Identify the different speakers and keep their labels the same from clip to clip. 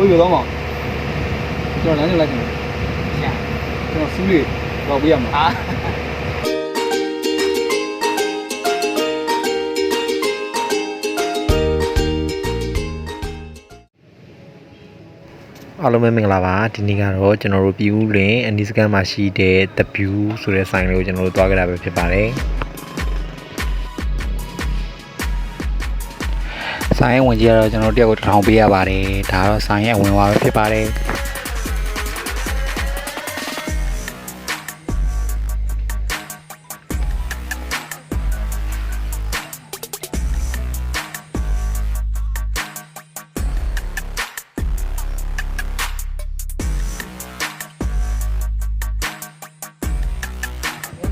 Speaker 1: ကိုယ်ပြောတော့မှာကျွန်တော်လမ်းညွှန်လိုက်တယ်
Speaker 2: ရှာ
Speaker 1: ကျွန်တော်စူးလေးတော့ပေးရမှာ
Speaker 2: အာ
Speaker 3: အားလုံးပဲမင်္ဂလာပါဒီနေ့ကတော့ကျွန်တော်တို့ပြည်ဦးလင်အနီးစကန်မှာရှိတဲ့ The View ဆိုတဲ့ဆိုင်လေးကိုကျွန်တော်တို့တွားကြတာပဲဖြစ်ပါတယ် ဆိုင်ရဲ့ဝင်ကြီးကတော့ကျွန်တော်တို့တယောက်ကိုတစ်ထောင်ပေးရပါတယ်ဒါကတော့ဆိုင်ရဲ့အဝင်ဝါပဲဖြစ်ပါတယ်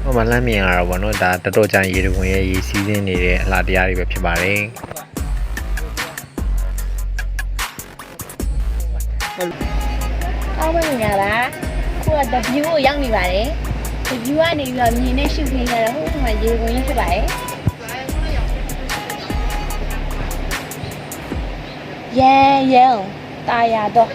Speaker 3: ဟိုမှာလမ်းမြင်ရတော့ဗောနော်ဒါတတော်ကြရေတခွင်ရဲ့ရေစီးစင်းနေတဲ့အလားတရားတွေပဲဖြစ်ပါတယ်
Speaker 4: အောက်မင်္ဂလာပါခုက The View ကိုရောက်နေပါတယ် The View ကနေပြီးတော့မြင်နဲ့ရှုခင်းရတော့ဟိုမှာရေကုန်ကြီးဖြစ်ပါတယ်ရန်ရန်တာယာတော့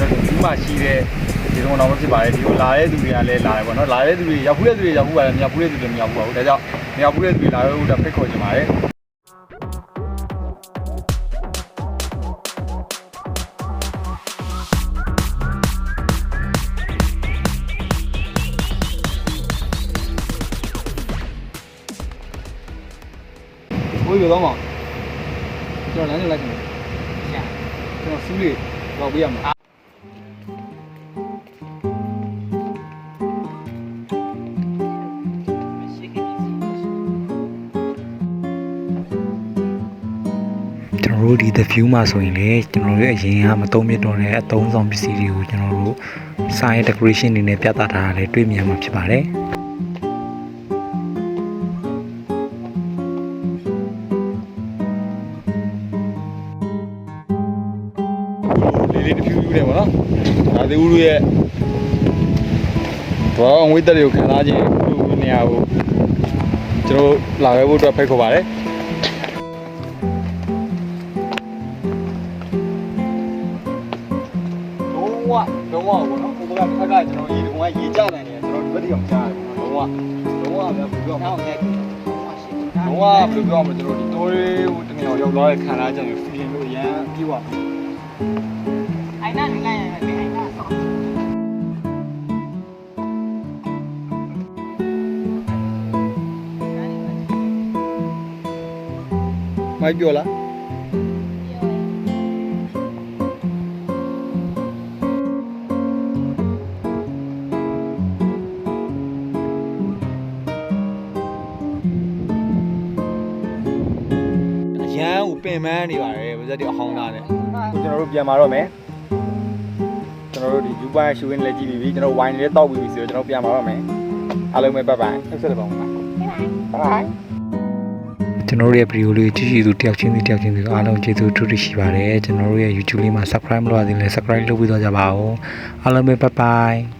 Speaker 1: တော့ကျွန်တော်ဒီမှာရှိတဲ့ဒီကောင်တော့မဖြစ်ပါနဲ့ဒီကိုလာတဲ့သူတွေကလည်းလာတယ်ပေါ့နော်လာတဲ့သူတွေရောက်ဖူးတဲ့သူတွေရောက်ဖူးပါတယ်မရောက်ဖူးတဲ့သူတွေမရောက်ဖူးပါဘူးဒါကြောင့်မရောက်ဖူးတဲ့သူတွေလာတော့ဒါဖိတ်ခေါ်ချင်ပါတယ်ကိုယ်ပြောတော့မှာကျွန်တော်လမ်းညွှန်လိုက်တယ်
Speaker 2: ရှာ
Speaker 1: တော်တို့
Speaker 3: ဒီ The View မှာဆိုရင်လေကျွန်တော်တို့ရဲ့အရင်ကမသုံးမြတ်တော့တဲ့အသုံးဆောင်ပစ္စည်းတွေကိုကျွန်တော်တို့ဆိုင်ရဲ့ decoration တွေနဲ့ပြသထားတာလည်းတွေ့မြင်မှာဖြစ်ပါတယ်
Speaker 1: လေးလေးတစ်ဖြူဖြူနေပါတော့ဒါသေဦးတို့ရဲ့ဘောင်းဝိတ္တတွေကိုခံစားခြင်းဒီနေရာကိုကျွန်တော်လာခဲ့ဖို့အတွက်ဖိတ်ခေါ်ပါတယ် ဝလုံးဝဘောနော်ဟိုဘက်ကတစ်ခါကကျွန်တော်ရေတုံးကရေကြတယ်နေကျွန်တော်ဒီဘက်ဒီအောင်ကြားတယ်လုံးဝလုံးဝပဲဘယ်လိုပြောမလဲ
Speaker 2: နောက်ရဲ့ရှိ
Speaker 1: လုံးဝဘယ်လိုပြောမလဲကျွန်တော်ဒီတိုးလေးဟိုတနေရာရောက်လာတဲ့ခံစားချက်ကို feeling လို့ရမ်းပြီးသွား
Speaker 2: အိုင်နာနေလိုက်ရတယ်အိုင်နာဆောင်း
Speaker 1: မိုက်ပြောလား ကိုပင်ပန်းနေပါတယ်ဗဇက်တွေအဟောင်းသားနဲ့ကျွန်တော်တို့ပြန်มาတော့မယ်ကျွန်တော်တို့ဒီယူပိုင်ရှူရင်းလည်းကြည့်ပြီးပြီကျွန်တော်ဝိုင်လည်းတောက်ပြီးပြီဆိုတော့ကျွန်တော်ပြန်มาတော့မယ်အားလုံးပဲဘိုင်ဘိုင်ဆက်ဆက်ပါဦးပါဘိုင်ဘိုင်
Speaker 3: ကျွန်တော်တို့ရဲ့ video လေးကြည့်ကြည့်သူတယောက်ချင်းစီတယောက်ချင်းစီအားလုံးကျေးဇူးတူတူရှိပါတယ်ကျွန်တော်တို့ရဲ့ YouTube လေးမှာ subscribe မလုပ်ရသေးရင်လည်း subscribe လုပ်ပြီးတော့ကြပါဦးအားလုံးပဲ bye bye